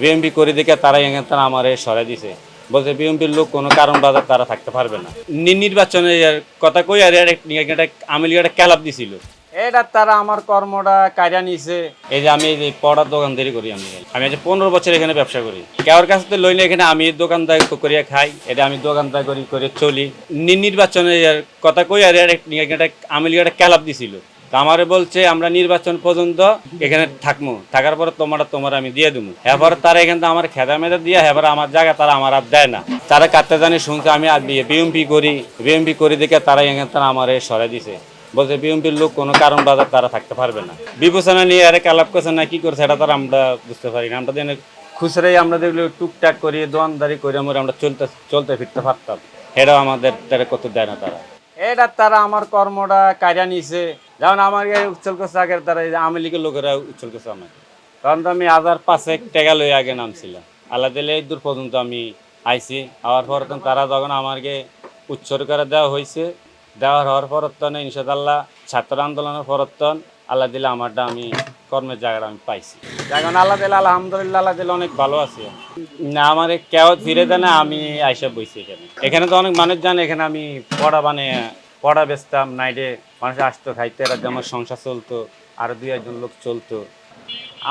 BMP করে দেখে তারা এখানে তারা আমার সরাই দিছে। বলছে বিএমপির লোক কোনো কারণ বাজার তারা থাকতে পারবে না। নির্বাচনে কথা কই আর এর একটা আমিলি একটা ক্যালাপ দিছিল। এটা তারা আমার কর্মটা কাজা নিছে। এই যে আমি এই যে পড়ার দোকানদারি করি আমি। আমি আজ পনেরো বছর এখানে ব্যবসা করি। কেউর কাছে তো লইলে এখানে আমি দোকানদার করিয়া খাই এটা আমি দোকানদার করি করে চলি। নির্বাচনে কথা কই আর একটা আমিলি একটা ক্যালাপ দিছিল। তা আমারে বলছে, আমরা নির্বাচন পর্যন্ত এখানে থাকব থাকার পরে তোমার তোমার আমি দিয়ে দেবো এবার তারা এখান আমার খেদা মেদা দিয়ে এবার আমার জায়গা তারা আমার আর দেয় না। তারা কাটতে জানি শুনছে, আমি আর বিএমপি করি। বিএমপি করি দেখে তারা এখান তারা আমার সরাই দিছে। বলছে বিএমপির লোক কোনো কারণ বাজার তারা থাকতে পারবে না। বিবেচনা নিয়ে আরে কালাপ করছে, না কি করছে এটা তারা আমরা বুঝতে পারি না। আমরা খুচরাই আমরা দেখলে টুকটাক করি দোয়ানদারি করে আমরা আমরা চলতে চলতে ফিরতে পারতাম। এটাও আমাদের তারা কত দেয় না তারা। এটা তারা আমার কর্মটা কাজা নিছে। যেমন আমার এই উচ্চল করছে আগের যে আওয়ামী লীগের লোকেরা উচ্চল করছে আমাকে কারণ তো আমি হাজার পাঁচেক টাকা লই আগে নামছিলাম। আল্লাহ দিলে এই দূর পর্যন্ত আমি আইছি। আওয়ার পর তারা যখন আমাকে উচ্চর করে দেওয়া হয়েছে দেওয়ার হওয়ার পরতন ইনশাল্লাহ ছাত্র আন্দোলনের পরতন আল্লাহ দিলে আমারটা আমি কর্মের জায়গাটা আমি পাইছি। এখন আল্লাহ দিলে আলহামদুলিল্লাহ, আল্লাহ দিলে অনেক ভালো আছে। না, আমার কেউ ফিরে দেয় না, আমি আইসা বইছি এখানে। এখানে তো অনেক মানুষ জানে, এখানে আমি পড়া মানে পড়া বেচতাম নাইটে মানুষ আসতো, খাইতে, এরা আমার সংসার চলতো, আরও দুই একজন লোক চলতো।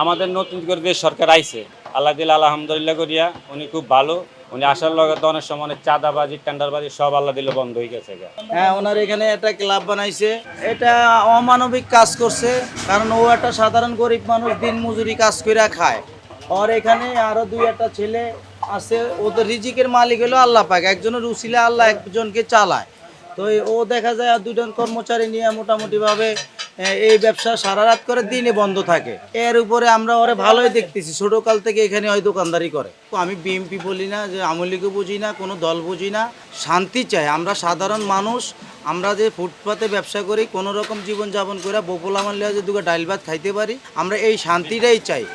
আমাদের নতুন করে যে সরকার আইছে, আল্লাহ দিল আলহামদুলিল্লাহ করিয়া উনি খুব ভালো, উনি আসার লগে তো অনেক সময় চাঁদাবাজি, টেন্ডারবাজি সব আল্লাহ দিল বন্ধ হয়ে গেছে হ্যাঁ ওনার এখানে একটা ক্লাব বানাইছে, এটা অমানবিক কাজ করছে, কারণ ও একটা সাধারণ গরিব মানুষ দিন মজুরি কাজ করে খায়। আর এখানে আরও দুই একটা ছেলে আছে, ওদের রিজিকের মালিক হলো আল্লাহ পাক, একজনের উসিলে আল্লাহ একজনকে চালায়। তো ও দেখা যায় আর দুজন কর্মচারী নিয়ে মোটামুটিভাবে এই ব্যবসা সারা রাত করে দিনে বন্ধ থাকে। এর উপরে আমরা ওরে ভালোই দেখতেছি। ছোটকাল থেকে এখানে হয় দোকানদারি করে। তো আমি বিএমপি বলি না, যে লীগও বুঝি না, কোনো দল বুঝি না। শান্তি চাই। আমরা সাধারণ মানুষ, আমরা যে ফুটপাতে ব্যবসা করি, কোনো রকম জীবনযাপন করে বপুল আমার লিয়া যে দুটো ডাইল ভাত খাইতে পারি, আমরা এই শান্তিটাই চাই।